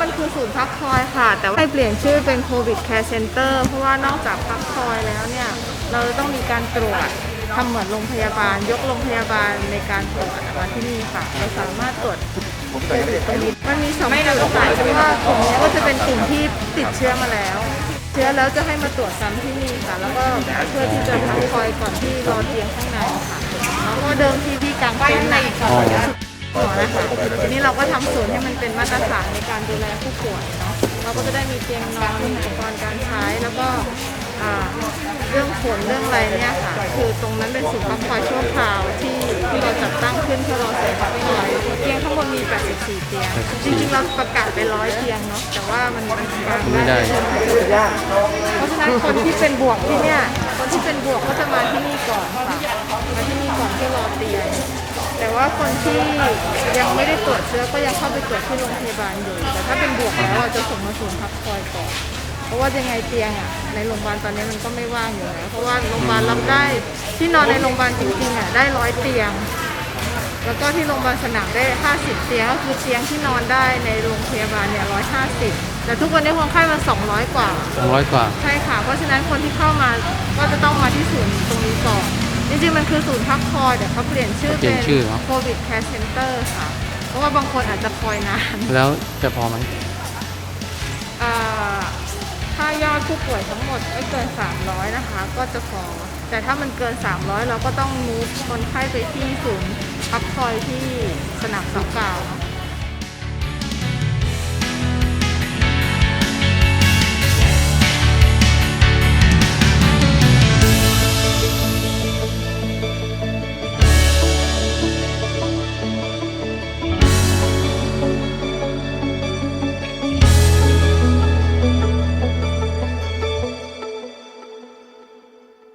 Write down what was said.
มันคือศูนย์พักคอยค่ะ แต่ว่าให้เปลี่ยนชื่อเป็นโควิดแคร์เซ็นเตอร์เพราะว่านอกจากพักคอยแล้วเนี่ย เราจะต้องมีการตรวจทำเหมือนโรงพยาบาล ยกโรงพยาบาลในการตรวจมาที่นี่ค่ะเราสามารถตรวจโควิดตรงนี้มันมีสองกลุ่มค่ะเพราะว่ากลุ่มนี้ก็จะเป็นกลุ่มที่ติดเชื้อมาแล้ว เชื้อแล้วจะให้มาตรวจซ้ำที่นี่ค่ะ แล้วก็เพื่อที่จะพักคอยก่อนที่รอเตียงข้างในค่ะแล้วก็เดิมทีที่กลางเต็นท์ในอ๋อ หมอนะคะทีนี้เราก็ทำศูนย์ให้มันเป็นมาตรฐานในการดูแลผู้ป่วยเนาะเราก็จะได้มีเตียงนอนมีอุปกรณ์การใช้แล้วก็อ่าเรื่องฝนเรื่องอะไรเนี่ยค่ะคือตรงนั้นเป็นศูนย์พักคอยชั่วคราวที่ที่เราจัดตั้งขึ้นเพื่อรอศูนย์พักคอยเตียงข้างบนมี 84 เตียง จริงๆเราประกาศไปร้อยเตียงเนาะแต่ว่ามันมันกางไม่ได้ เพราะฉะนั้นคนที่เป็นบวกที่เนี่ยคนที่เป็นบวกก็จะมาที่นี่ก่อนค่ะ แต่ว่าคนที่ยังไม่ได้ตรวจเชื้อก็ยังเข้าไปตรวจที่โรงพยาบาลอยู่แต่ถ้าเป็นบวกแล้วเราจะส่งมาศูนย์พักคอยก่อนเพราะว่ายังไงเตียงอะในโรงพยาบาลตอนนี้มันก็ไม่ว่างอยู่แล้วเพราะว่าโรงพยาบาลรับได้ที่นอนในโรงพยาบาลจริงๆอะได้ร้อยเตียง แล้วก็ที่โรงพยาบาลสนามได้ 50 เตียงก็คือเตียงที่นอนได้ในโรงพยาบาลเนี่ย150 แต่ทุกวันนี้คนไข้มา 200 กว่าสองร้อยกว่า ใช่ค่ะ เพราะฉะนั้นคนที่เข้ามาก็จะต้องมาที่ศูนย์ตรงนี้ก่อนจ ริงๆมันคือศูนย์พักคอยแต่เขาเปลี่ยนชื่อเปลี่เป็ยนนชื่อเหรอ โควิดแคร์เซ็นเตอร์ค่ะ เพราะว่าบางคนอาจจะคอยนานแล้วจะพอไหมอ่าถ้ายอดผู้ป่วยทั้งหมดไม่เกิน 300 นะคะ ก็จะพอแต่ถ้ามันเกิน 300 เราก็ต้องมูฟคนไข้ไปที่ศูนย์พักคอยที่สนามเสากาวเนอะ